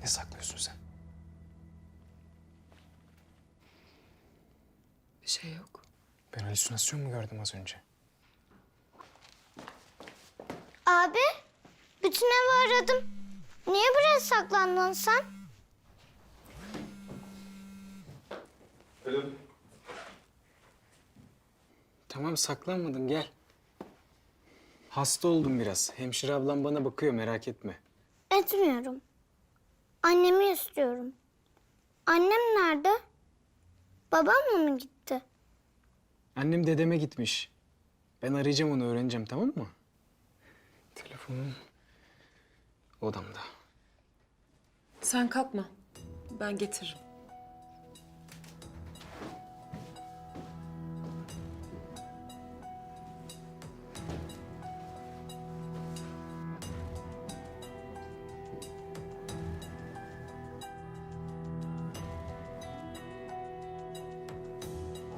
Ne saklıyorsun sen? Bir şey yok. Ben halüsinasyon mu gördüm az önce? Abi, bütün evi aradım. Niye buraya saklandın sen? Tamam saklanmadım gel. Hasta oldum biraz. Hemşire ablam bana bakıyor merak etme. Etmiyorum. Annemi istiyorum. Annem nerede? Babamla mı gitti? Annem dedeme gitmiş. Ben arayacağım onu öğreneceğim tamam mı? Telefonum odamda. Sen kalkma. Ben getiririm.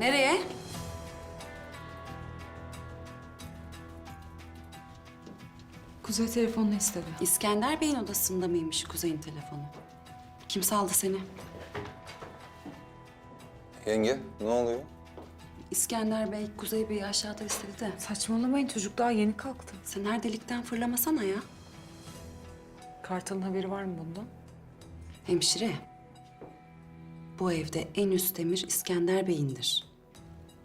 Nereye? Kuzey telefonunu istedi. İskender Bey'in odasında mıymış Kuzey'in telefonu? Kim saldı seni? Yenge ne oluyor? İskender Bey, Kuzey Bey'i aşağıda istedi de. Saçmalamayın çocuk daha yeni kalktı. Sen her delikten fırlamasana ya. Kartal'ın haberi var mı bundan? Hemşire, bu evde en üst emir İskender Bey'indir.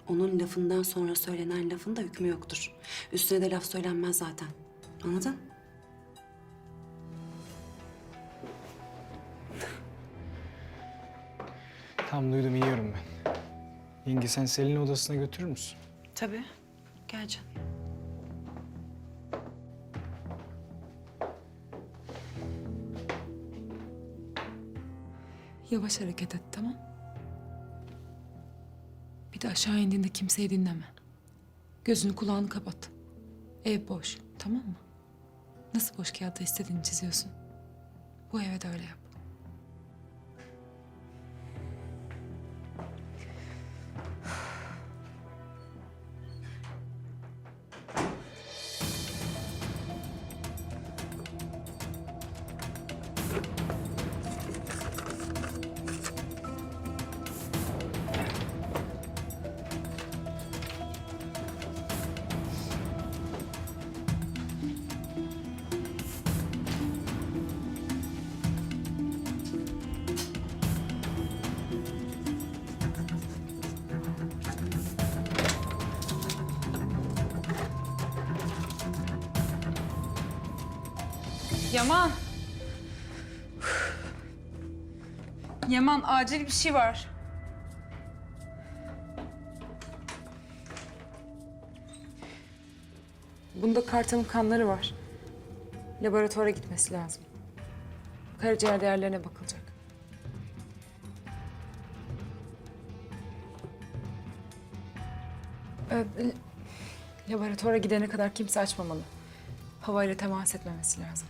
Onun lafından sonra söylenen lafın da hükmü yoktur. Üstüne de laf söylenmez zaten. Anladın? Tam duydum yiyorum ben. Yenge sen Selin'i odasına götürür müsün? Tabii. Gel canım. Yavaş hareket et tamam Bir de aşağı indiğinde kimseyi dinleme. Gözünü kulağını kapat. Ev boş tamam mı? Nasıl boş kağıtta istediğini çiziyorsun? Bu eve de öyle yap. Yaman. Yaman acil bir şey var. Bunda Kartal'ın kanları var. Laboratuvara gitmesi lazım. Karaciğer değerlerine bakılacak. Ee, laboratuvara gidene kadar kimse açmamalı. Havayla temas etmemesi lazım.